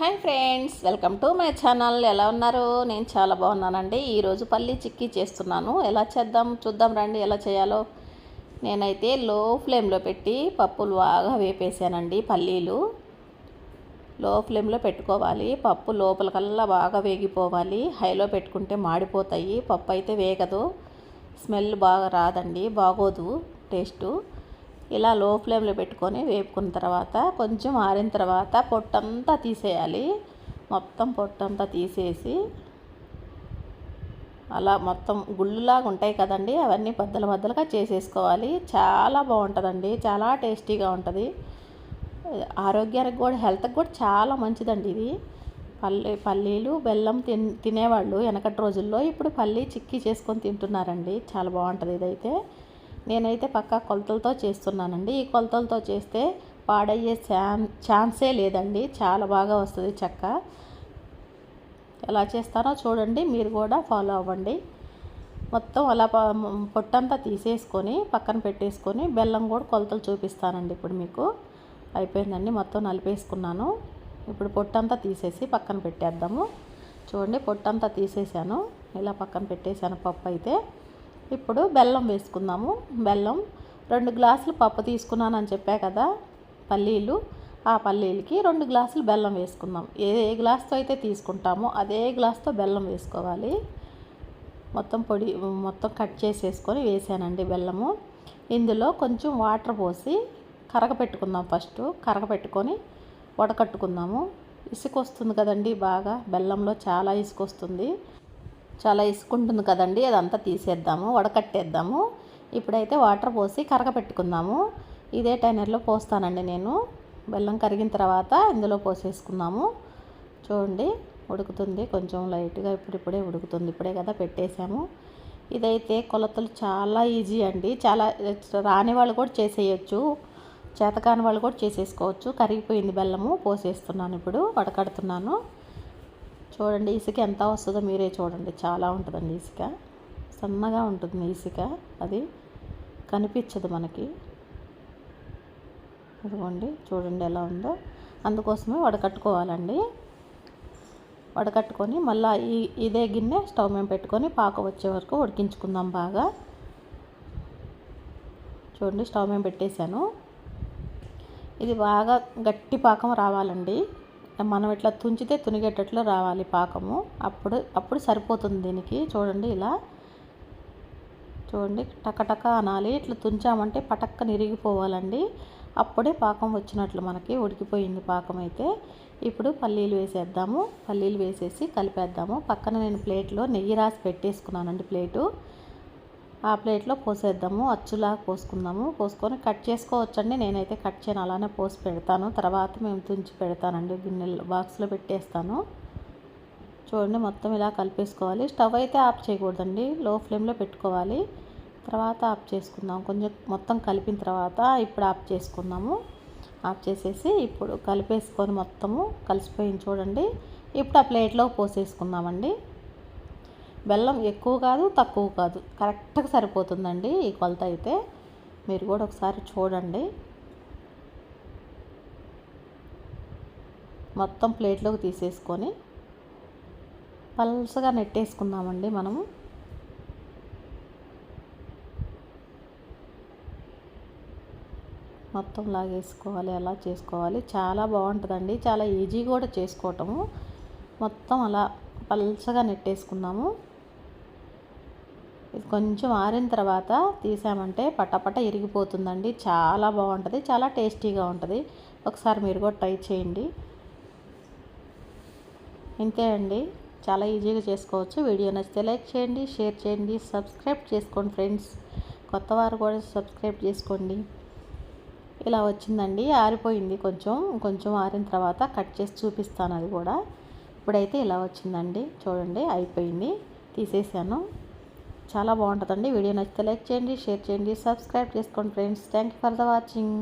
Hi friends welcome to my channel. ఎలా ఉన్నారు? నేను చాలా బాగున్నానండి. ఈరోజు పల్లి చిక్కీ చేస్తున్నాను. ఎలా చేద్దాం? చూద్దాం రండి ఎలా చేయాలో. నేనైతే లో ఫ్లేమ్లో పెట్టి పప్పులు బాగా వేపేసానండి పల్లీలు. లో ఫ్లేమ్లో పెట్టుకోవాలి. పప్పు లోపలికల్లా బాగా వేగిపోవాలి. హైలో పెట్టుకుంటే మాడిపోతాయి. పప్పు అయితే వేగదు. స్మెల్ బాగా రాదండి బాగోదు టేస్టు. ఇలా లో ఫ్లేమ్లో పెట్టుకొని వేపుకున్న తర్వాత కొంచెం ఆరిన తర్వాత పొట్టంతా తీసేయాలి. మొత్తం పొట్టంతా తీసేసి అలా మొత్తం గుళ్ళులాగా ఉంటాయి కదండి అవన్నీ బద్దలు బద్దలుగా చేసేసుకోవాలి. చాలా బాగుంటుందండి చాలా టేస్టీగా ఉంటుంది. ఆరోగ్యానికి కూడా హెల్త్కి కూడా చాలా మంచిదండి ఇది. పల్లె పల్లీలు బెల్లం తిన్ తినేవాళ్ళు వెనకటి రోజుల్లో. ఇప్పుడు పల్లీ చిక్కీ చేసుకొని తింటున్నారండి చాలా బాగుంటుంది ఇదైతే. నేనైతే పక్కా కొలతలతో చేస్తున్నానండి. ఈ కొలతలతో చేస్తే పాడయ్యే ఛాన్ ఛాన్సే లేదండి. చాలా బాగా వస్తుంది చెక్క. ఎలా చేస్తానో చూడండి. మీరు కూడా ఫాలో అవ్వండి. మొత్తం అలా పొట్టంతా తీసేసుకొని పక్కన పెట్టేసుకొని బెల్లం కూడా కొలతలు చూపిస్తానండి ఇప్పుడు మీకు. అయిపోయిందండి. మొత్తం నలిపేసుకున్నాను. ఇప్పుడు పొట్టంతా తీసేసి పక్కన పెట్టేద్దాము. చూడండి పొట్టంతా తీసేసాను. ఇలా పక్కన పెట్టేశాను పప్పు అయితే. ఇప్పుడు బెల్లం వేసుకుందాము. బెల్లం రెండు గ్లాసులు పప్పు తీసుకున్నానని చెప్పా కదా పల్లీలు. ఆ పల్లీలకి రెండు గ్లాసులు బెల్లం వేసుకుందాం. ఏ ఏ గ్లాస్తో అయితే తీసుకుంటామో అదే గ్లాస్తో బెల్లం వేసుకోవాలి. మొత్తం పొడి మొత్తం కట్ చేసేసుకొని వేసానండి బెల్లము. ఇందులో కొంచెం వాటర్ పోసి కరగపెట్టుకుందాం ఫస్ట్. కరగపెట్టుకొని వడకట్టుకుందాము. ఇసుక వస్తుంది కదండి బాగా. బెల్లంలో చాలా ఇసుక వస్తుంది. చాలా ఇసుకుంటుంది కదండి అదంతా తీసేద్దాము వడకట్టేద్దాము. ఇప్పుడైతే వాటర్ పోసి కరగపెట్టుకుందాము. ఇదే టైనర్లో పోస్తానండి నేను. బెల్లం కరిగిన తర్వాత ఇందులో పోసేసుకుందాము చూడండి ఉడుకుతుంది. కొంచెం లైట్గా ఇప్పుడిప్పుడే ఉడుకుతుంది. ఇప్పుడే కదా పెట్టేశాము. ఇదైతే కొలతలు చాలా ఈజీ అండి. చాలా రాని వాళ్ళు కూడా చేసేయచ్చు. చేతకాని వాళ్ళు కూడా చేసేసుకోవచ్చు. కరిగిపోయింది బెల్లము. పోసేస్తున్నాను ఇప్పుడు వడకడుతున్నాను. చూడండి ఇసుక ఎంత వస్తుందో మీరే చూడండి. చాలా ఉంటుందండి ఇసుక. సన్నగా ఉంటుంది ఇసుక. అది కనిపించదు మనకి. ఇదిగోండి చూడండి ఎలా ఉందో. అందుకోసమే వడకట్టుకోవాలండి. వడకట్టుకొని మళ్ళీ ఈ ఇదే గిన్నె స్టవ్ మేము పెట్టుకొని పాక వచ్చే వరకు ఉడికించుకుందాం బాగా. చూడండి స్టవ్ మేము పెట్టేశాను. ఇది బాగా గట్టి పాకం రావాలండి. మనం ఇట్లా తుంచితే తునిగేటట్లు రావాలి పాకము. అప్పుడు అప్పుడు సరిపోతుంది దీనికి. చూడండి ఇలా. చూడండి టకటక అనాలి. ఇట్లా తుంచామంటే పటక్క నిరిగిపోవాలండి. అప్పుడే పాకం వచ్చినట్లు మనకి ఉడికిపోయింది పాకం అయితే. ఇప్పుడు పల్లీలు వేసేద్దాము. పల్లీలు వేసేసి కలిపేద్దాము. పక్కన నేను ప్లేట్లో నెయ్యి రాసి పెట్టేసుకున్నానండి ప్లేటు. ఆ ప్లేట్లో పోసేద్దాము అచ్చులా పోసుకుందాము. పోసుకొని కట్ చేసుకోవచ్చండి. నేనైతే కట్ చేయను అలానే పోసి పెడతాను. తర్వాత మేము తుంచి పెడతానండి గిన్నెలో బాక్స్లో పెట్టేస్తాను. చూడండి మొత్తం ఇలా కలిపేసుకోవాలి. స్టవ్ అయితే ఆఫ్ చేయకూడదండి లో ఫ్లేమ్లో పెట్టుకోవాలి. తర్వాత ఆఫ్ చేసుకుందాం. కొంచెం మొత్తం కలిపిన తర్వాత ఇప్పుడు ఆఫ్ చేసుకుందాము. ఆఫ్ చేసేసి ఇప్పుడు కలిపేసుకొని మొత్తము కలిసిపోయింది చూడండి. ఇప్పుడు ఆ ప్లేట్లో పోసేసుకుందామండి. బెల్లం ఎక్కువ కాదు తక్కువ కాదు. కరెక్ట్గా సరిపోతుందండి ఈ కొలత అయితే. మీరు కూడా ఒకసారి చూడండి. మొత్తం ప్లేట్లోకి తీసేసుకొని పల్సగా నెట్టేసుకుందామండి మనము. మొత్తం లాగేసుకోవాలి అలా చేసుకోవాలి. చాలా బాగుంటుందండి. చాలా ఈజీ కూడా చేసుకోవటము. మొత్తం అలా పల్చగా నెట్టేసుకున్నాము ఇది కొంచెం ఆరిన తర్వాత తీసామంటే పటపట ఇరిగిపోతుందండి. చాలా బాగుంటుంది చాలా టేస్టీగా ఉంటుంది. ఒకసారి మీరు కూడా ట్రై చేయండి. ఇంతే అండి. చాలా ఈజీగా చేసుకోవచ్చు. వీడియో నచ్చితే లైక్ చేయండి షేర్ చేయండి సబ్స్క్రైబ్ చేసుకోండి ఫ్రెండ్స్. కొత్త వారు కూడా సబ్స్క్రైబ్ చేసుకోండి. ఇలా వచ్చిందండి. ఆరిపోయింది కొంచెం. కొంచెం ఆరిన తర్వాత కట్ చేసి చూపిస్తాను అది కూడా. ఇప్పుడైతే ఇలా వచ్చిందండి. చూడండి అయిపోయింది. తీసేసాను. చాలా బాగుంటుందండి. వీడియో నచ్చితే లైక్ చేయండి షేర్ చేయండి సబ్స్క్రైబ్ చేసుకోండి friends. Thank you for the watching.